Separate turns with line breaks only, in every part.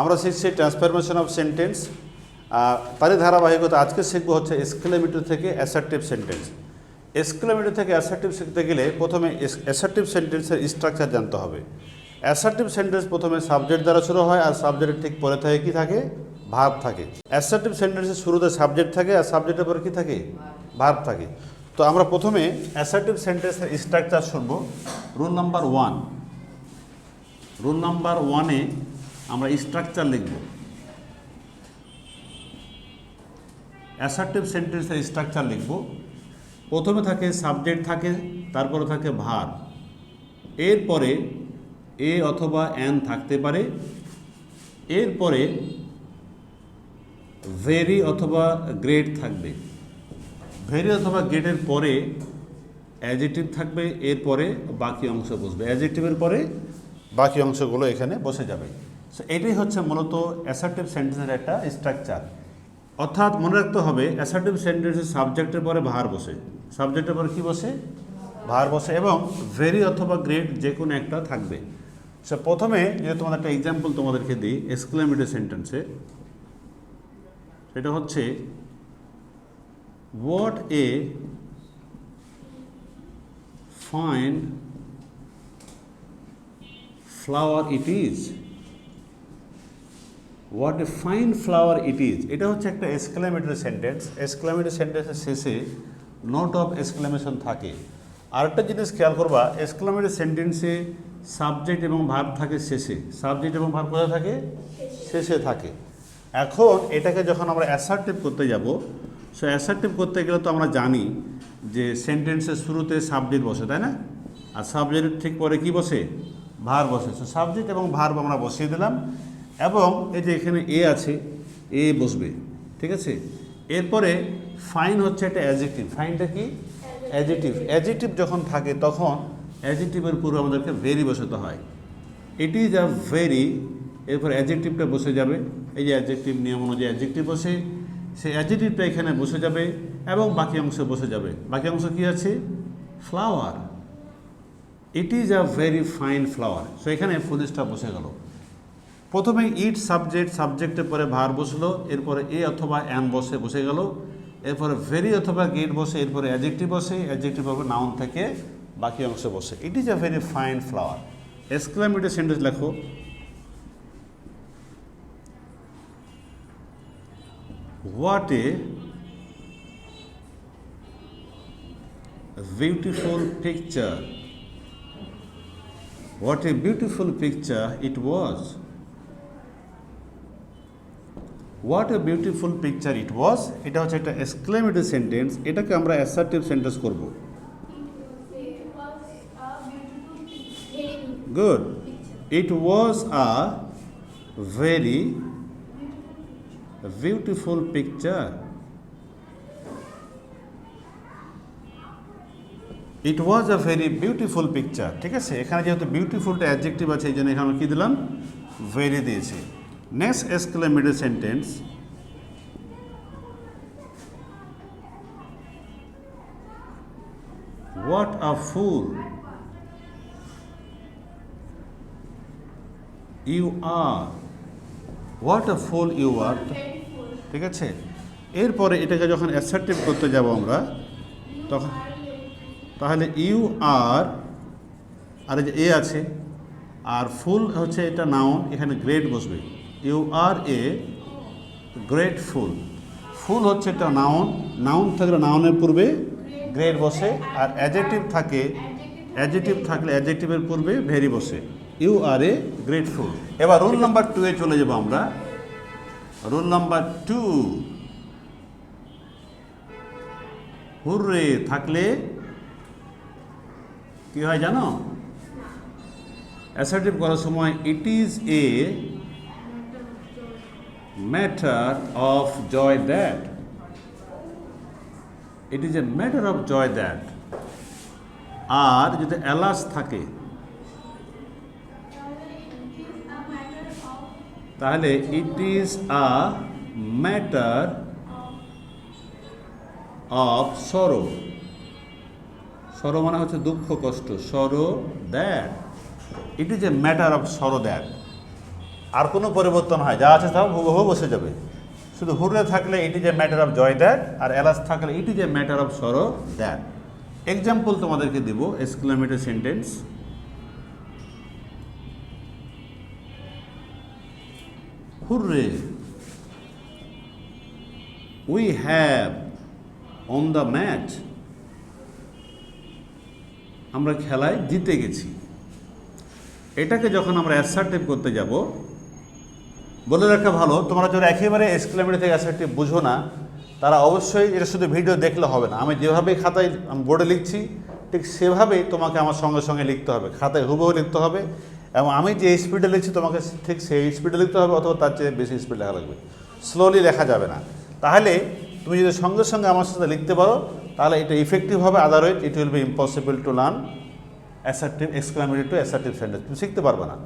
আমরা শিখছি transformation of sentence তারই ধারাবাহিকতা আজকে শিখব হচ্ছে এসক্লেমেটর থেকে অ্যাসার্টিভ সেন্টেন্স এসক্লেমেটর থেকে অ্যাসার্টিভ শিখতে গেলে প্রথমে অ্যাসার্টিভ সেন্টেন্সের স্ট্রাকচার জানতে হবে। অ্যাসার্টিভ সেন্টেন্স প্রথমে সাবজেক্ট দ্বারা শুরু হয় আর সাবজেক্টের ঠিক পরে থাকে কি থাকে? ভার্ব থাকে। অ্যাসার্টিভ সেন্টেন্সের শুরুতে সাবজেক্ট থাকে আর সাবজেক্টের পরে কি থাকে? ভার্ব থাকে। তো আমরা প্রথমে অ্যাসার্টিভ সেন্টেন্সের স্ট্রাকচার শুনব। Rule number one rule number ওয়ানে আমরা স্ট্রাকচার লিখব। অ্যাসার্টিভ সেন্টেন্সের স্ট্রাকচার লিখব। প্রথমে থাকে সাবজেক্ট থাকে, তারপরে থাকে ভার এরপরে এ অথবা অ্যান থাকতে পারে। এরপরে ভেরি অথবা গ্রেড থাকবে। ভেরি অথবা গ্রেডের পরে অ্যাজেটিভ থাকবে, এরপরে বাকি অংশ বসবে। অ্যাজেটিভের পরে বাকি অংশগুলো এখানে বসে যাবে। সো এটাই হচ্ছে মূলত অ্যাসার্টিভ সেন্টেন্সের একটা স্ট্রাকচার অর্থাৎ মনে রাখতে হবে অ্যাসার্টিভ সেন্টেন্সের সাবজেক্টের পরে ভার বসে। সাবজেক্টের পরে কী বসে? ভার বসে এবং ভেরি অথবা গ্রেড যে কোনো একটা থাকবে। সো প্রথমে যদি তোমাদের একটা এক্সাম্পল তোমাদেরকে দিই এক্সক্লেমেটিভ সেন্টেন্সে সেটা হচ্ছে, what a fine flower it is what a fine flower it is এটা হচ্ছে একটা এক্সক্লেমেটরি সেন্টেন্স এক্সক্লেমেটরি সেন্টেন্সের শেষে নোট অফ এক্সক্লেমেশন থাকে। আরেকটা জিনিস খেয়াল করবা এক্সক্লেমেটরি সেন্টেন্সে সাবজেক্ট এবং ভার্ব থাকে শেষে। সাবজেক্ট এবং ভার্ব কোথায় থাকে? শেষে থাকে। এখন এটাকে যখন আমরা অ্যাসার্টিভ করতে যাব সো অ্যাসার্টিভ করতে গেলে তো আমরা জানি যে সেন্টেন্সের শুরুতে সাবজেক্ট বসে, তাই না? আর সাবজেক্টের ঠিক পরে কি বসে? ভার বসে। সো সাবজেক্ট এবং ভার্ব আমরা বসিয়ে দিলাম। এবং এই যে এখানে এ আছে এ বসবে ঠিক আছে? এরপরে ফাইন হচ্ছে একটা অ্যাজেক্টিভ ফাইনটা কি? অ্যাজেটিভ অ্যাজেটিভ যখন থাকে তখন অ্যাজেটিভের পূর্বে আমাদেরকে ভেরি বসাতে হয়। ইট ইজ আ ভেরি এরপর অ্যাজেক্টিভটা বসে যাবে। এই যে অ্যাজেক্টিভ নিয়ম অনুযায়ী অ্যাজেক্টিভ বসে সেই অ্যাজেক্টিভটা এখানে বসে যাবে এবং বাকি অংশ বসে যাবে। বাকি অংশ কী আছে? Flower it is a very fine flower so এখানে ফুলিশটা বসে গেল। প্রথমে ইট সাবজেক্ট সাবজেক্টের পরে ভার বসল, এরপরে এ অথবা অ্যান বসে বসে গেল এরপরে ভেরি অথবা গেট বসে, এরপরে অ্যাজেক্টিভ বসে অ্যাজেক্টিভ হবে নাউন থেকে বাকি অংশ বসে it is a very fine flower exclamative sentence লেখো What a beautiful picture. What a beautiful picture it was. What a beautiful picture it was এটা হচ্ছে একটা এক্সক্লেমেটিভ সেন্টেন্স এটাকে আমরা অ্যাসার্টিভ সেন্টেন্স করব। Good it was a very beautiful picture it was a very beautiful picture ঠিক আছে? এখানে যেহেতু বিউটিফুলটা অ্যাডজেক্টিভ আছে, এই জন্য এখানে কী দিলাম? ভেরি দিয়েছি। Next exclamative sentence what a fool you are what a fool you are ঠিক আছে? এরপরে এটাকে যখন অ্যাসার্টিভ করতে যাব আমরা, তখন তাহলে ইউ আর আর যে এ আছে, আর ফুল হচ্ছে এটা নাউন এখানে গ্রেড বসবে। ইউ আর এ গ্রেট ফুল ফুল হচ্ছে একটা নাউন। নাউন থাকলে নাউনের পূর্বে গ্রেড বসে, আর অ্যাজেটিভ থাকে অ্যাজেটিভ থাকলে অ্যাজেটিভের পূর্বে ভেরি বসে। You are a grateful. এবার রুল নাম্বার টু এ চলে যাব আমরা। Rule number two. হুররে থাকলে কি হয় জানো? অ্যাসার্টিভ করার সময় it is a matter of joy that it is a matter of joy that আর যদি অ্যালাস থাকে, তাহলে it is a matter of sorrow sorrow মানে হচ্ছে দুঃখ, কষ্ট। Sorrow that it is a matter of sorrow that আর কোনো পরিবর্তন হয়, যা আছে তাও হুবহু বসে যাবে। শুধু হুররে থাকলে it is a matter of joy that R alas থাকলে it is a matter of sorrow that example তোমাদেরকে দিব exclamatory sentence hurrah we have on the match আমরা খেলায় জিতে গেছি। এটাকে যখন আমরা অ্যাসার্টিভ করতে যাব বলে রাখা ভালো, তোমরা যারা একেবারে এক্সক্লেমেটরি থেকে অ্যাসার্টিভ বুঝো না, তারা অবশ্যই এটা শুধু ভিডিও দেখলে হবে না। আমি যেভাবে খাতায় বোর্ডে লিখছি, ঠিক সেভাবেই তোমাকে আমার সঙ্গে সঙ্গে লিখতে হবে। খাতায় হুবহু লিখতে হবে এবং আমি যে স্পিডে লিখছি, তোমাকে ঠিক সেই স্পিডে লিখতে হবে অথবা তার চেয়ে বেশি স্পিড লেখা লাগবে। স্লোলি লেখা যাবে না। তাহলে তুমি যদি সঙ্গে সঙ্গে আমার সাথে লিখতে পারো, তাহলে এটা ইফেক্টিভ হবে। Otherwise it will be impossible to learn assertive exclamatory to assertive sentence তুমি শিখতে পারবে না।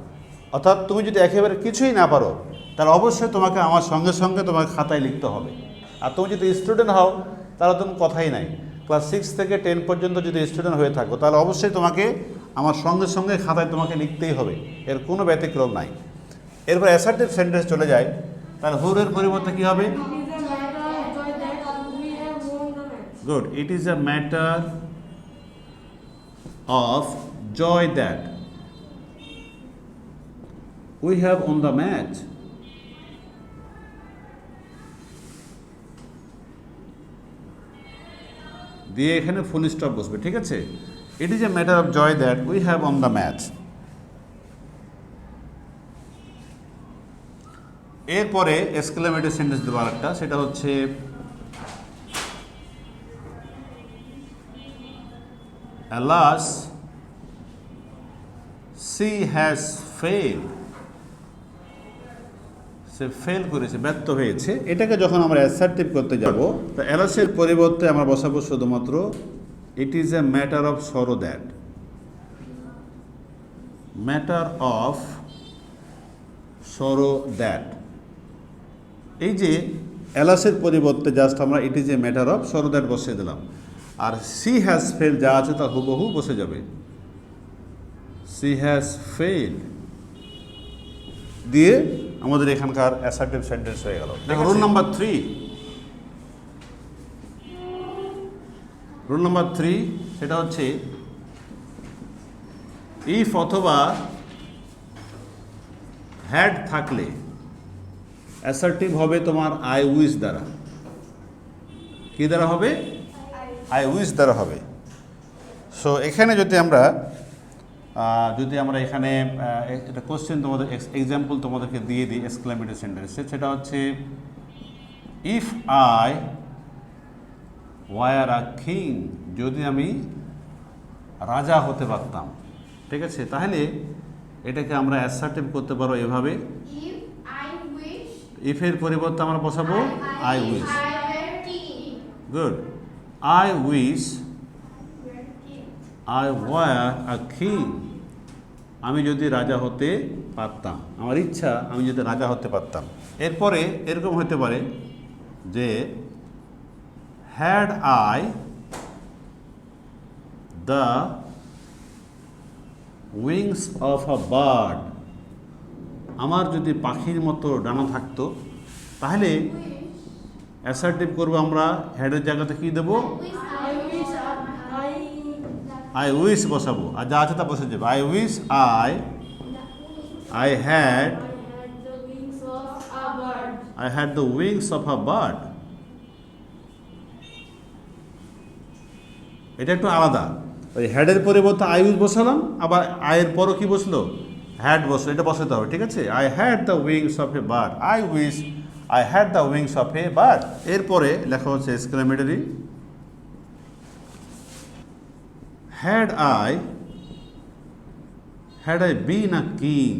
অর্থাৎ তুমি যদি একেবারে কিছুই না পারো তাহলে অবশ্যই তোমাকে আমার সঙ্গে সঙ্গে তোমাকে খাতায় লিখতে হবে। আর তুমি যদি স্টুডেন্ট হও তাহলে তুমি কথাই নাই। ক্লাস সিক্স থেকে টেন পর্যন্ত যদি স্টুডেন্ট হয়ে থাকো তাহলে অবশ্যই তোমাকে আমার সঙ্গে সঙ্গে খাতায় তোমাকে লিখতেই হবে। এর কোনো ব্যতিক্রম নাই। এরপর অ্যাসার্টিভ সেন্টেন্স চলে যায়। তাহলে হুরের পরিবর্তে কী হবে? Good it is. A matter of joy that we have on the match দিয়ে এখানে ফুল স্টপ বসবে ঠিক আছে it is a matter of joy that we have on the match এরপরে এক্সক্লেমেটরি সেন্টেন্স দেবো আরেকটা সেটা হচ্ছে Alas, she has failed. সে ফেল করেছে ব্যর্থ হয়েছে। এটাকে যখন আমরা অ্যাসার্টিভ করতে যাব তো অ্যালাসের পরিবর্তে আমরা বসাবো শুধুমাত্র it is a matter of sorrow that matter of sorrow that এই যে অ্যালাসের পরিবর্তে জাস্ট আমরা it is a matter of sorrow that বসিয়ে দিলাম। আর সি হ্যাজ ফেল যা আছে তা হুবহু বসে যাবে। সি হ্যাজ ফেল দিয়ে আমাদের এখানকার অ্যাসার্টিভ সেন্টেন্স হয়ে গেল। দেখো rule number three rule number three সেটা হচ্ছে ইফ অথবা হ্যাড থাকলে অ্যাসার্টিভ হবে তোমার আই উইস দ্বারা। কি দ্বারা হবে? আই উইস দ্বারা হবে। সো এখানে যদি আমরা যদি আমরা এখানে একটা কোশ্চেন তোমাদের এক্সাম্পল তোমাদেরকে দিয়ে দিই এক্সক্লামেটরি সেন্টেন্সে সেটা হচ্ছে if I were a king যদি আমি রাজা হতে পারতাম ঠিক আছে? তাহলে এটাকে আমরা অ্যাসার্টিভ করতে পারো এভাবে। ইফের পরিবর্তে আমরা বসাবো I wish. Good I wish. I were a king আমি যদি রাজা হতে পারতাম, আমার ইচ্ছা, আমি যদি রাজা হতে পারতাম। এরপরে এরকম হতে পারে যে had I the wings of a bird আমার যদি পাখির মতো ডানা থাকতো, তাহলে অ্যাসার্টিভ করব আমরা হেডের জায়গাতে কী দেবো? আই উইস বসাবো। আর যা আছে তা বসে যাবে। I wish I I had. I had the wings of a bird এটা একটু আলাদা। ওই হ্যাডের পরিবর্তে আই উইস বসালাম, আবার আয়ের পরও কি বসল? হ্যাড বসল। এটা বসাতে হবে, ঠিক আছে? I had the wings of a bird I wish I had the wings of a bird এরপরে লেখা হচ্ছে exclamatory had I had I been a king,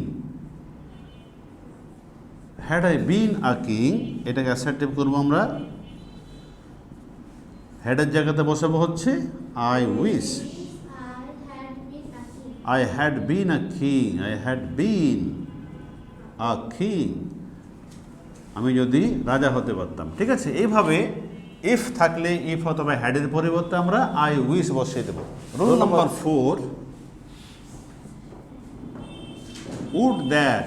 had I been a king, এটাকে অ্যাসার্টিভ করব আমরা হেডের জায়গাতে বসাবো হচ্ছে I wish
I had been a king.
I had been a king I had been a king আমি যদি রাজা হতে পারতাম, ঠিক আছে এইভাবে ইফ থাকলে ইফ অথবা হ্যাডের পরিবর্তে আমরা আই উইস বসিয়ে দেবো। Rule number four would that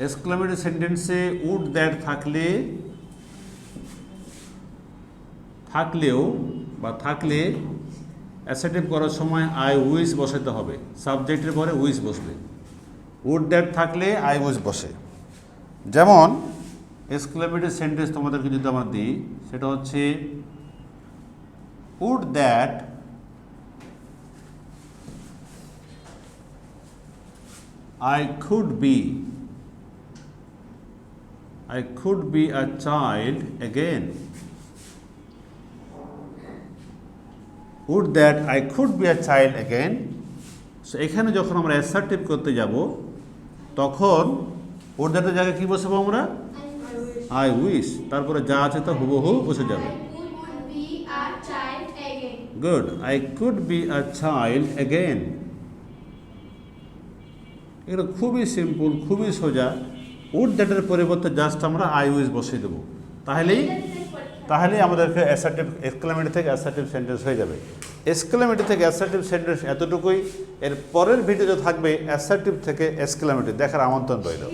exclamatory সেন্টেন্সে উড দ্যাট থাকলে থাকলেও বা থাকলে অ্যাসেটিভ করার সময় আই উইস বসাতে হবে। সাবজেক্টের পরে উইস বসবে। উড দ্যাট থাকলে আই উইস বসে। যেমন এক্সক্লামেটরি সেন্টেন্স তোমাদেরকে যদি আমরা দিই, সেটা হচ্ছে would that I could be, I could be a child again. Would that I could be a child again? So, এখানে যখন আমরা অ্যাসার্টিভ করতে যাব, তখন ওর দ্যাটের জায়গায় কী বসাবো আমরা আই উইশ তারপরে যা আছে তা হুবহু বসে যাবে. Good I could be a child again এগুলো খুবই সিম্পল খুবই সোজা। উড দ্যাটের পরিবর্তে জাস্ট আমরা আই উইজ বসিয়ে দেবো। তাহলেই তাহলেই আমাদেরকে অ্যাসার্টিভ এক্সক্লামেটি থেকে অ্যাসার্টিভ সেন্টেন্স হয়ে যাবে। এক্সক্লামেটি থেকে অ্যাসার্টিভ সেন্টেন্স এতটুকুই। এর পরের ভিডিওতে থাকবে অ্যাসার্টিভ থেকে এক্সক্লামেটি দেখার আমন্ত্রণ রইল.